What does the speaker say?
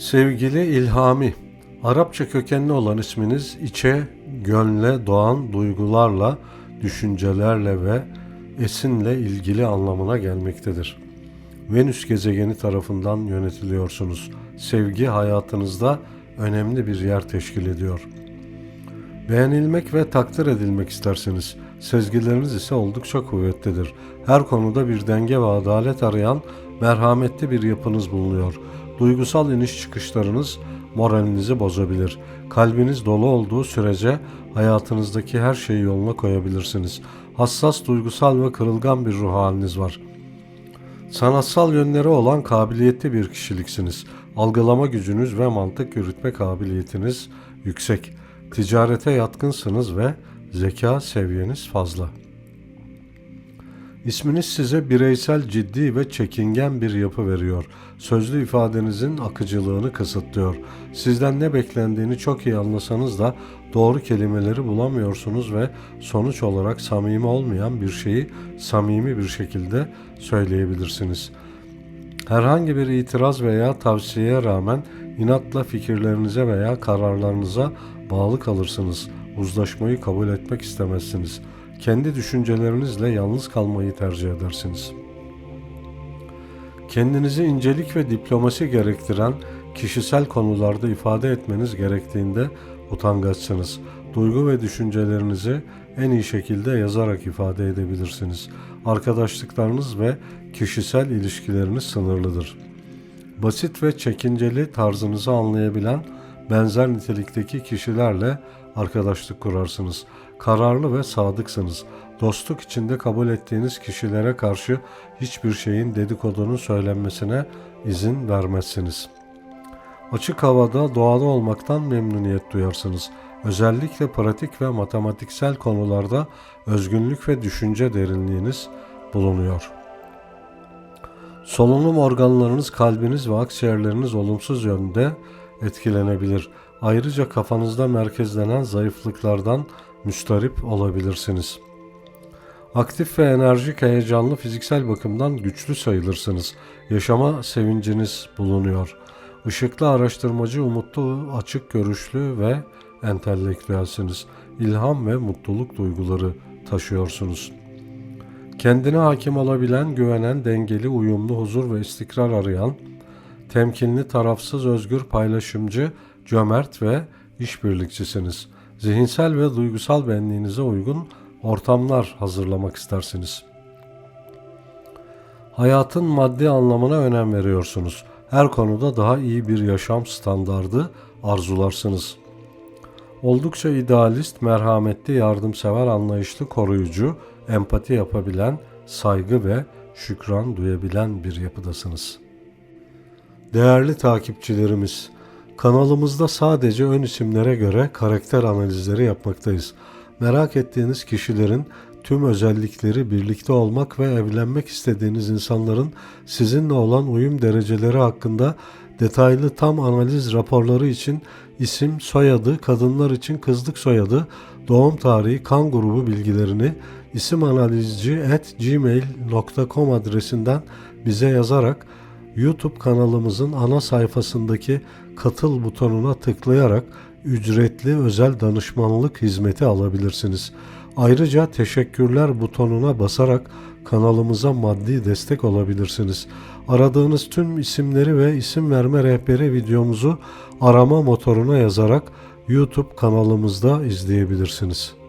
Sevgili İlhami, Arapça kökenli olan isminiz içe, gönle, doğan duygularla, düşüncelerle ve esinle ilgili anlamına gelmektedir. Venüs gezegeni tarafından yönetiliyorsunuz. Sevgi hayatınızda önemli bir yer teşkil ediyor. Beğenilmek ve takdir edilmek istersiniz. Sezgileriniz ise oldukça kuvvetlidir. Her konuda bir denge ve adalet arayan merhametli bir yapınız bulunuyor. Duygusal iniş çıkışlarınız moralinizi bozabilir. Kalbiniz dolu olduğu sürece hayatınızdaki her şeyi yoluna koyabilirsiniz. Hassas, duygusal ve kırılgan bir ruh haliniz var. Sanatsal yönleri olan kabiliyetli bir kişiliksiniz. Algılama gücünüz ve mantık yürütme kabiliyetiniz yüksek. Ticarete yatkınsınız ve zeka seviyeniz fazla. İsminiz size bireysel, ciddi ve çekingen bir yapı veriyor. Sözlü ifadenizin akıcılığını kısıtlıyor. Sizden ne beklendiğini çok iyi anlasanız da doğru kelimeleri bulamıyorsunuz ve sonuç olarak samimi olmayan bir şeyi samimi bir şekilde söyleyebilirsiniz. Herhangi bir itiraz veya tavsiyeye rağmen inatla fikirlerinize veya kararlarınıza bağlı kalırsınız. Uzlaşmayı kabul etmek istemezsiniz. Kendi düşüncelerinizle yalnız kalmayı tercih edersiniz. Kendinizi incelik ve diplomasi gerektiren kişisel konularda ifade etmeniz gerektiğinde utangaçsınız. Duygu ve düşüncelerinizi en iyi şekilde yazarak ifade edebilirsiniz. Arkadaşlıklarınız ve kişisel ilişkileriniz sınırlıdır. Basit ve çekinceli tarzınızı anlayabilen benzer nitelikteki kişilerle arkadaşlık kurarsınız. Kararlı ve sadıksınız. Dostluk içinde kabul ettiğiniz kişilere karşı hiçbir şeyin dedikodunun söylenmesine izin vermezsiniz. Açık havada, doğada olmaktan memnuniyet duyarsınız. Özellikle pratik ve matematiksel konularda özgünlük ve düşünce derinliğiniz bulunuyor. Solunum organlarınız, kalbiniz ve akciğerleriniz olumsuz yönde etkilenebilir. Ayrıca kafanızda merkezlenen zayıflıklardan müstarip olabilirsiniz. Aktif ve enerjik, heyecanlı, fiziksel bakımdan güçlü sayılırsınız. Yaşama sevinciniz bulunuyor. Işıklı araştırmacı, umutlu, açık görüşlü ve entelektüelsiniz. İlham ve mutluluk duyguları taşıyorsunuz. Kendine hakim olabilen, güvenen, dengeli, uyumlu, huzur ve istikrar arayan, temkinli, tarafsız, özgür, paylaşımcı, cömert ve işbirlikçisiniz. Zihinsel ve duygusal benliğinize uygun ortamlar hazırlamak istersiniz. Hayatın maddi anlamına önem veriyorsunuz. Her konuda daha iyi bir yaşam standardı arzularsınız. Oldukça idealist, merhametli, yardımsever, anlayışlı, koruyucu, empati yapabilen, saygı ve şükran duyabilen bir yapıdasınız. Değerli takipçilerimiz, kanalımızda sadece ön isimlere göre karakter analizleri yapmaktayız. Merak ettiğiniz kişilerin tüm özellikleri birlikte olmak ve evlenmek istediğiniz insanların sizinle olan uyum dereceleri hakkında detaylı tam analiz raporları için isim, soyadı, kadınlar için kızlık soyadı, doğum tarihi, kan grubu bilgilerini isimanalizci@gmail.com adresinden bize yazarak YouTube kanalımızın ana sayfasındaki katıl butonuna tıklayarak ücretli özel danışmanlık hizmeti alabilirsiniz. Ayrıca teşekkürler butonuna basarak kanalımıza maddi destek olabilirsiniz. Aradığınız tüm isimleri ve isim verme rehberi videomuzu arama motoruna yazarak YouTube kanalımızda izleyebilirsiniz.